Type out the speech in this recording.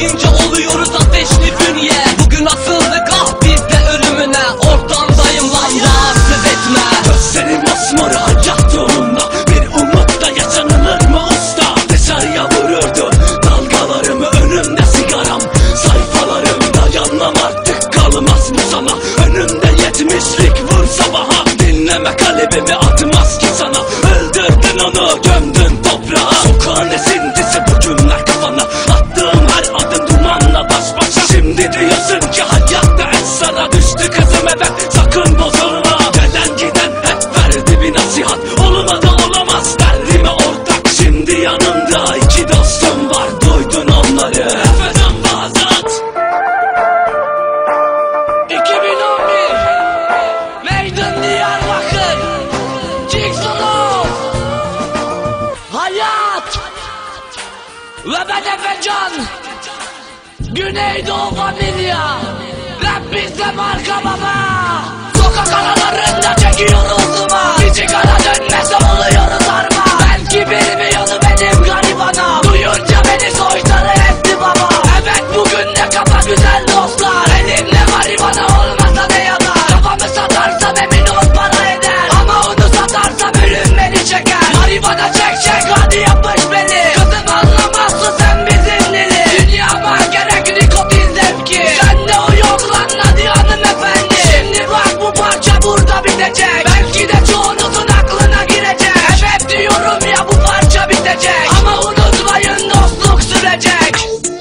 Pişince oluyoruz ateşli bünye. Bugün asıldık ah biz de ölümüne. Ortamdayım lan rahatsız etme. Gözlerim asmarı hayat yolunda Bir umut da yaşanılır mı usta? Dışarıya vururdu dalgalarımı Önümde sigaram. Sayfalarımda Yanmam artık kalmaz mı sana? Önümde yetmişlik vur sabaha. Dinleme kalbimi atma. Düştü kızım evet sakın bozulma. Gelen giden hep verdi bir nasihat. Olmadı olamaz derlime ortak. Şimdi yanımda iki dostum var. Duydun onları. Efeden Bazat 2011 Meydan Diyarbakır. Jigsaw Hayat. Ve ben Efecan. Güneydoğu Familya Rap bizde marka baba. Sokak aralarında çekiyoruz Bye.